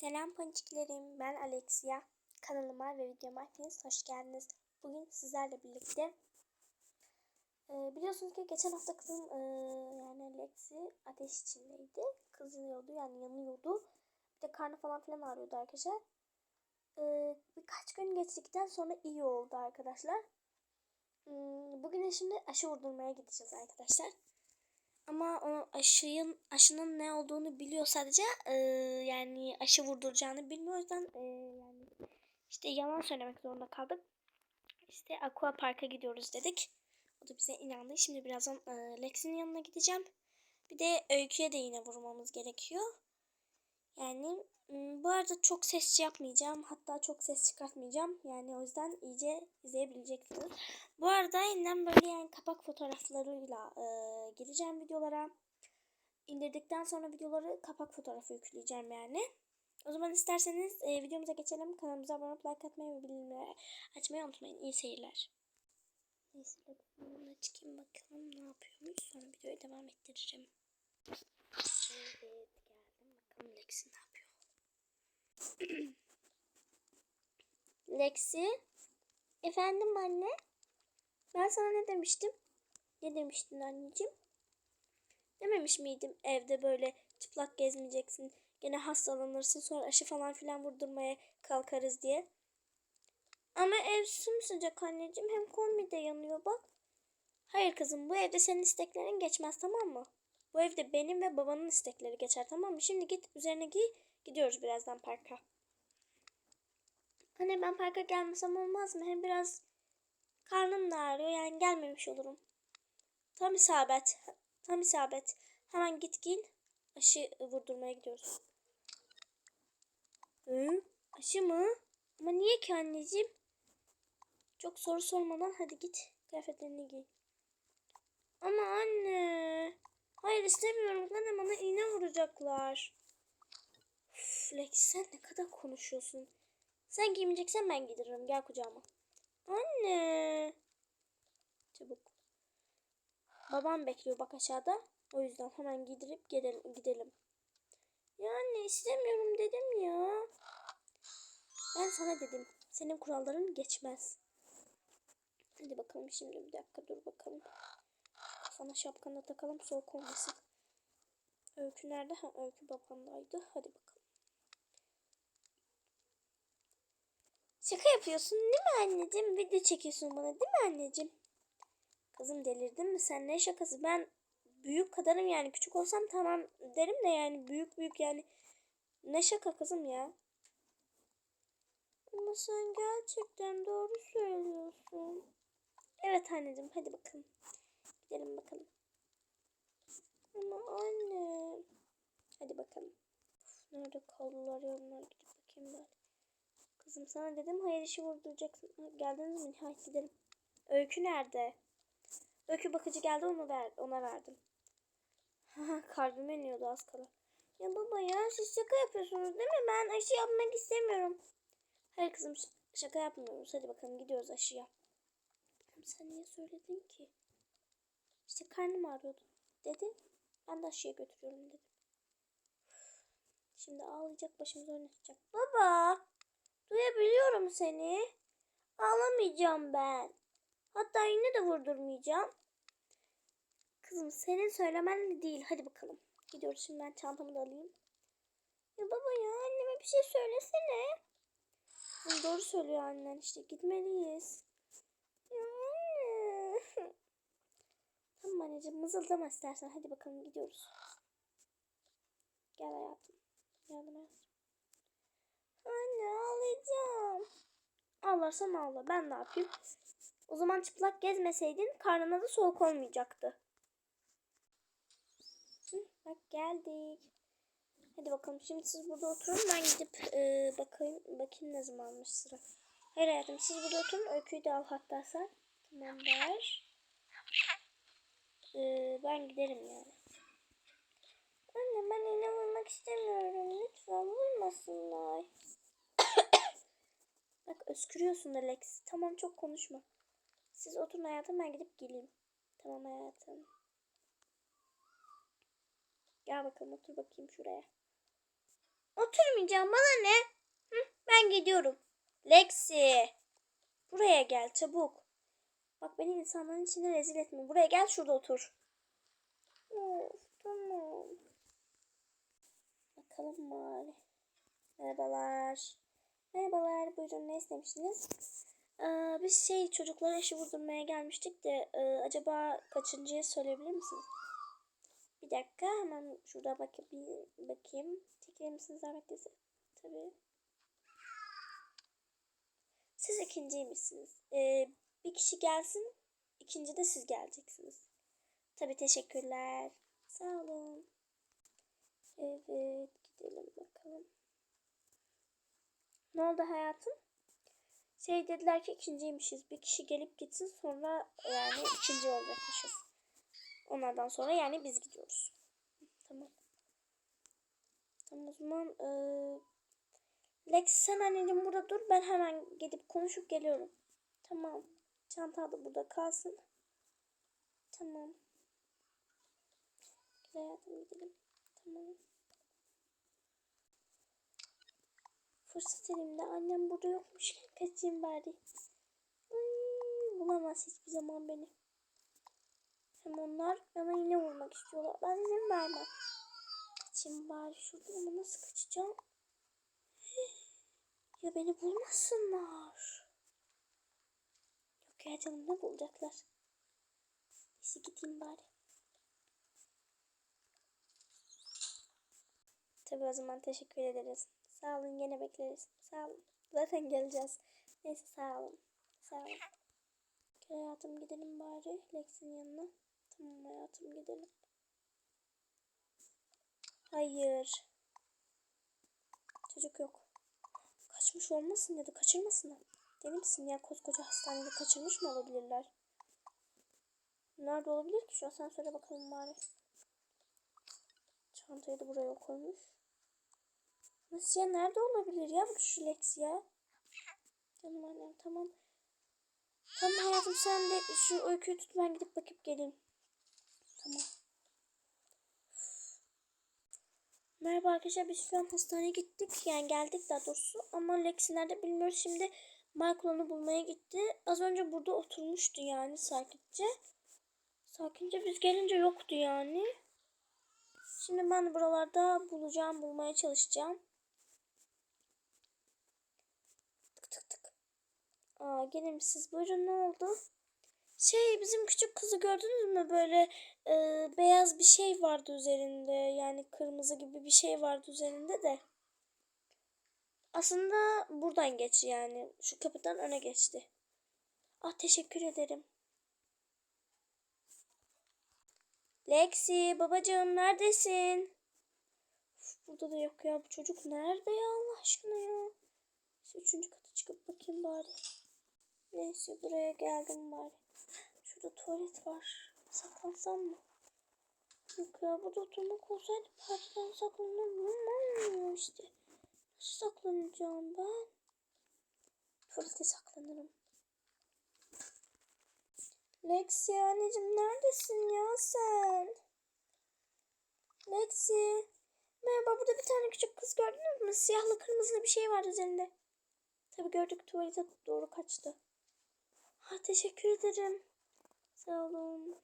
Selam ponçiklerim. Ben Alexia. Kanalıma ve videoma hepiniz hoş geldiniz. Bugün sizlerle birlikte e, biliyorsunuz ki geçen hafta kızım e, yani Alexi ateş içindeydi. Kızıyordu yani yanıyordu. Bir de karnı falan filan ağrıyordu arkadaşlar. E, birkaç gün geçtikten sonra iyi oldu arkadaşlar. Hmm, Bugün de şimdi aşı vurdurmaya gideceğiz arkadaşlar. Ama o aşının aşının ne olduğunu biliyor sadece. Ee, yani aşı vurduracağını bilmiyor. O yüzden ee, yani işte yalan söylemek zorunda kaldık. İşte Aqua Park'a gidiyoruz dedik. O da bize inandı. Şimdi birazdan ee, Lex'in yanına gideceğim. Bir de Öykü'ye de yine vurmamız gerekiyor. Yani bu arada çok ses yapmayacağım. Hatta çok ses çıkartmayacağım. Yani o yüzden iyice izleyebileceksiniz. Bu arada yeniden böyle yani kapak fotoğraflarıyla e, gireceğim videolara. İndirdikten sonra videoları kapak fotoğrafı yükleyeceğim yani. O zaman isterseniz e, videomuza geçelim. Kanalımıza abone olup like atmayı ve bildirimleri açmayı unutmayın. İyi seyirler. Neyse bakayım çıkayım bakalım ne yapıyormuş. Sonra videoya devam ettiririm. Evet geldim. Bakalım Lexi ne. Lexi. Efendim anne? Ben sana ne demiştim? Ne demiştin anneciğim? Dememiş miydim evde böyle çıplak gezmeyeceksin. Gene hastalanırsın sonra aşı falan filan vurdurmaya kalkarız diye. Ama ev sımsıcak anneciğim hem kombi de yanıyor bak. Hayır kızım bu evde senin isteklerin geçmez tamam mı? Bu evde benim ve babanın istekleri geçer tamam mı? Şimdi git üzerine giy gidiyoruz birazdan parka. Anne ben parka gelmesem olmaz mı? Hem biraz karnım da ağrıyor yani gelmemiş olurum. Tam isabet. Tam isabet. Hemen git giyin. Aşı vurdurmaya gidiyoruz. Hı? Aşı mı? Ama niye ki anneciğim? Çok soru sormadan hadi git. Kıyafetlerini giy. Ama anne. Hayır istemiyorum. Zaten bana iğne vuracaklar. Üf, Lex sen ne kadar konuşuyorsun. Sen giymeyeceksen ben giderim. Gel kucağıma. Anne. Çabuk. Babam bekliyor bak aşağıda. O yüzden hemen giydirip gidelim. gidelim. Ya istemiyorum dedim ya. Ben sana dedim. Senin kuralların geçmez. Hadi bakalım şimdi bir dakika dur bakalım. Sana şapkanı takalım soğuk olmasın. Öykü nerede? Ha öykü babandaydı. Hadi bakalım. Şaka yapıyorsun değil mi anneciğim? Video çekiyorsun bana değil mi anneciğim? Kızım delirdin mi sen ne şakası? Ben büyük kadarım yani küçük olsam tamam derim de yani büyük büyük yani ne şaka kızım ya? Ama sen gerçekten doğru söylüyorsun. Evet anneciğim hadi bakalım. Gidelim bakalım. Ama anne. Hadi bakalım. Uf, nerede kaldılar ya onlar gidip bakayım bari. Kızım sana dedim hayır işi vurduracaksın. Geldiniz mi? Hadi gidelim. Öykü nerede? Öykü bakıcı geldi ona ver, ona verdim. Kalbime iniyordu az kala. Ya baba ya siz şaka yapıyorsunuz değil mi? Ben aşı yapmak istemiyorum. Hayır kızım şaka yapmıyoruz. Hadi bakalım gidiyoruz aşıya. Sen niye söyledin ki? İşte karnım ağrıyordu dedin. Ben de aşıya götürüyorum dedim. Şimdi ağlayacak başımıza oynatacak. Baba duyabiliyorum seni. Ağlamayacağım ben. Hatta yine de vurdurmayacağım. Kızım senin söylemenle değil. Hadi bakalım. Gidiyoruz şimdi ben çantamı da alayım. Ya baba ya anneme bir şey söylesene. Kızım doğru söylüyor annen işte gitmeliyiz. Ya anne. tamam anneciğim mızıldama istersen. Hadi bakalım gidiyoruz. Gel hayatım. Geldim hayatım. Anne ağlayacağım. Ağlarsan ağla. Ben ne yapayım? O zaman çıplak gezmeseydin karnına da soğuk olmayacaktı. Hı, bak geldik. Hadi bakalım şimdi siz burada oturun. Ben gidip e, bakayım bakayım ne zamanmış sıra. Hayır hayatım siz burada oturun. Öyküyü de al hatta sen. Tamam ver. E, ben giderim yani. Anne ben iğne vurmak istemiyorum. Lütfen vurmasınlar. Bak öskürüyorsun Alex. Tamam çok konuşma. Siz oturun hayatım ben gidip geleyim. Tamam hayatım. Gel bakalım otur bakayım şuraya. Oturmayacağım bana ne? Hı, ben gidiyorum. Lexi. Buraya gel çabuk. Bak beni insanların içinde rezil etme. Buraya gel şurada otur. Of tamam. Bakalım bari. Merhabalar. Merhabalar. Buyurun ne istemiştiniz? Ee, biz şey çocuklara eşi vurdurmaya gelmiştik de e, acaba kaçıncıyı söyleyebilir misiniz? Bir dakika hemen şurada bakıp bir bakayım. Çekilir misiniz zahmet değilse? Tabii. Siz ikinciymişsiniz. Ee, bir kişi gelsin. ikinci de siz geleceksiniz. Tabii teşekkürler. Sağ olun. Evet gidelim bakalım. Ne oldu hayatım? Şey dediler ki ikinciymişiz. Bir kişi gelip gitsin sonra yani ikinci olacakmışız. Onlardan sonra yani biz gidiyoruz. Tamam. Tamam o zaman eee Lex sen anneciğim burada dur. Ben hemen gidip konuşup geliyorum. Tamam. Çanta da burada kalsın. Tamam. Hayatım gidelim. Tamam. Fırsat elimde. Annem burada yokmuş. Kaçayım bari. Ay, bulamaz hiçbir zaman beni. Hem onlar bana yine vurmak istiyorlar. Ben izin vermem. Kaçayım bari şurada ama nasıl kaçacağım? Ya beni bulmasınlar. Yok ya canım ne bulacaklar? Neyse gideyim bari. Tabii o zaman teşekkür ederiz. Sağ olun gene bekleriz. Sağ olun. Zaten geleceğiz. Neyse sağ olun. Sağ olun. Hayatım gidelim bari Lex'in yanına. Tamam hayatım gidelim. Hayır. Çocuk yok. Kaçmış olmasın da kaçırmasınlar. Deli misin ya koskoca hastanede kaçırmış mı olabilirler? Nerede olabilir ki şu an sen söyle bakalım bari. Çantayı da buraya koymuş. Nasıl ya nerede olabilir ya bu şu Lex ya? Canım annem tamam. Tamam hayatım sen de şu öyküyü tut ben gidip bakıp geleyim. Tamam. Merhaba arkadaşlar biz şu an hastaneye gittik. Yani geldik daha doğrusu. Ama Lexi nerede bilmiyoruz. Şimdi Michael onu bulmaya gitti. Az önce burada oturmuştu yani sakince. Sakince biz gelince yoktu yani. Şimdi ben buralarda bulacağım, bulmaya çalışacağım. Tık tık tık. Aa gelin siz buyurun ne oldu? Şey bizim küçük kızı gördünüz mü böyle e, beyaz bir şey vardı üzerinde yani kırmızı gibi bir şey vardı üzerinde de. Aslında buradan geç yani şu kapıdan öne geçti. Ah teşekkür ederim. Lexi babacığım neredesin? Uf, burada da yok ya bu çocuk nerede ya Allah aşkına ya. Şu üçüncü kata çıkıp bakayım bari. Neyse buraya geldim bari. Şurada tuvalet var. Saklansam mı? Yok ya burada oturmak olsaydı partiden saklanırım ama işte. Saklanacağım ben? Tuvalete saklanırım. Lexi anneciğim neredesin ya sen? Lexi. Merhaba burada bir tane küçük kız gördünüz mü? Siyahlı kırmızılı bir şey var üzerinde. Tabii gördük tuvalete doğru kaçtı. Ha teşekkür ederim. Sağ olun.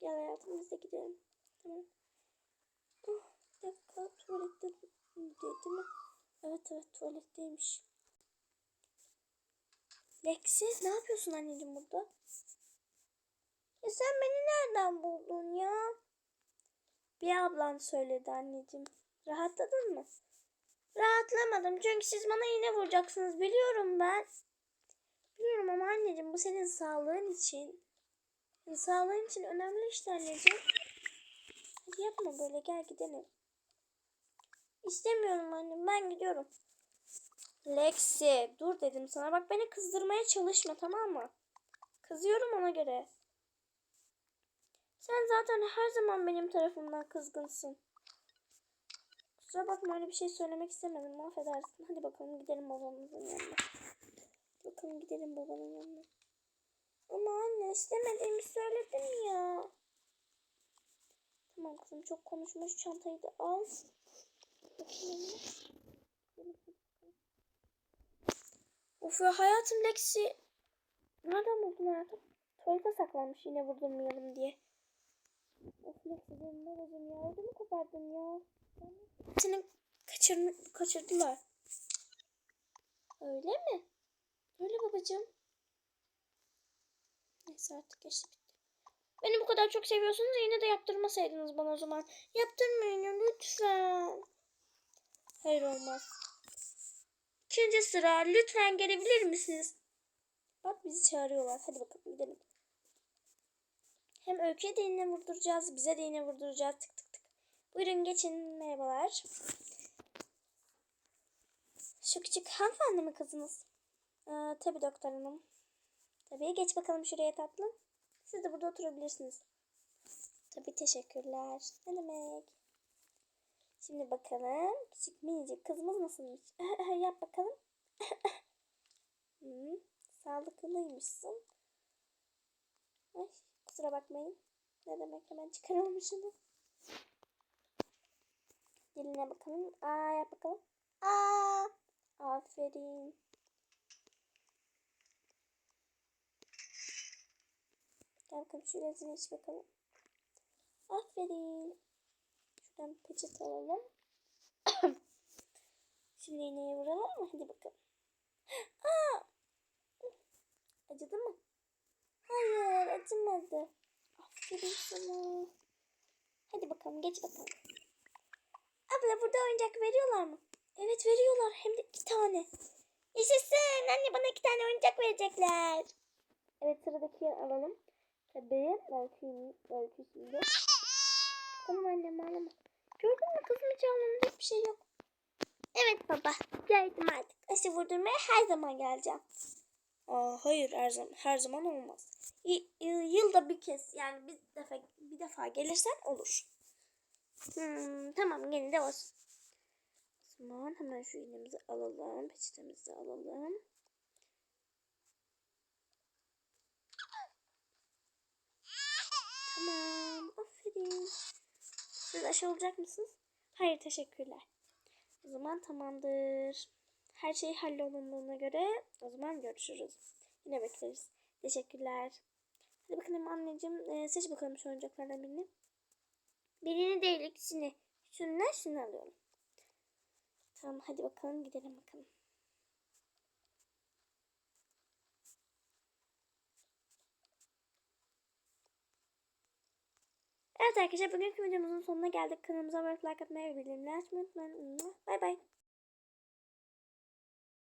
Gel hayatım biz de gidelim. Tamam. Oh, bir dakika tuvalette değil mi? Evet evet tuvaletteymiş. Lexi ne yapıyorsun anneciğim burada? Ya sen beni nereden buldun ya? Bir ablan söyledi anneciğim. Rahatladın mı? Rahatlamadım çünkü siz bana yine vuracaksınız biliyorum ben. Biliyorum ama anneciğim bu senin sağlığın için. Sağlığın için önemli işte anneciğim. Hadi yapma böyle gel gidelim. İstemiyorum annem ben gidiyorum. Lexi dur dedim sana bak beni kızdırmaya çalışma tamam mı? Kızıyorum ona göre. Sen zaten her zaman benim tarafımdan kızgınsın. Kusura bakma öyle bir şey söylemek istemedim. Affedersin. Hadi bakalım gidelim babamızın yanına. Bakalım gidelim babamın yanına. Ama anne istemediğimi söyledim ya. Tamam kızım çok konuşma şu çantayı da al. Of hayatım Lexi. Nereden buldun hayatım? Tuvalete saklanmış yine vurdurmayalım diye. Of Lexi benim babacım ya. Ödümü kopardın ya. Seni kaçır, kaçırdılar. Öyle mi? Öyle babacım. Neyse artık geçti bitti. Beni bu kadar çok seviyorsunuz yine de yaptırmasaydınız bana o zaman. Yaptırmayın lütfen. Hayır olmaz. İkinci sıra lütfen gelebilir misiniz? Bak bizi çağırıyorlar. Hadi bakalım gidelim. Hem Öykü'ye de iğne vurduracağız. Bize de iğne vurduracağız. Tık tık tık. Buyurun geçin. Merhabalar. Şu küçük hanımefendi mi kızınız? Ee, tabii doktor hanım. Tabii geç bakalım şuraya tatlım. Siz de burada oturabilirsiniz. Tabii teşekkürler. Ne demek? Şimdi bakalım. Küçük minicik kızımız nasılmış? Yap bakalım. hmm, sağlıklıymışsın. Ay, kusura bakmayın. Ne demek hemen çıkaralım şunu. Diline bakalım. Aa yap bakalım. Aa. Aferin. Gel bakalım şu iç bakalım. Aferin. Şuradan peçete alalım. Şimdi iğneye vuralım mı? Hadi bakalım. Aa! Acıdı mı? Hayır acımadı. Aferin sana. Hadi bakalım geç bakalım. Abla burada oyuncak veriyorlar mı? Evet veriyorlar hem de iki tane. Yaşasın anne bana iki tane oyuncak verecekler. Evet sıradaki alalım. Tabii belki belki şimdi. Tamam annem ağlama. Gördün mü kızım hiç ağlamayacak bir şey yok. Evet baba geldim artık. Aşı vurdurmaya her zaman geleceğim. Aa, hayır her zaman her zaman olmaz. Y- yılda bir kez yani bir defa bir defa gelirsen olur. Hmm, tamam yine de olsun. O hemen şu iğnemizi alalım. Peçetemizi alalım. Tamam. Aferin. Siz aşı olacak mısınız? Hayır teşekkürler. O zaman tamamdır. Her şey hallolunduğuna göre o zaman görüşürüz. Yine bekleriz. Teşekkürler. Hadi bakalım anneciğim e, seç bakalım şu oyuncaklardan birini. Birini değil ikisini. Şundan şunu alıyorum. Tamam hadi bakalım gidelim bakalım. Evet arkadaşlar bugünkü videomuzun sonuna geldik. Kanalımıza abone olmayı, like atmayı ve bildirimleri açmayı unutmayın. Bay bay.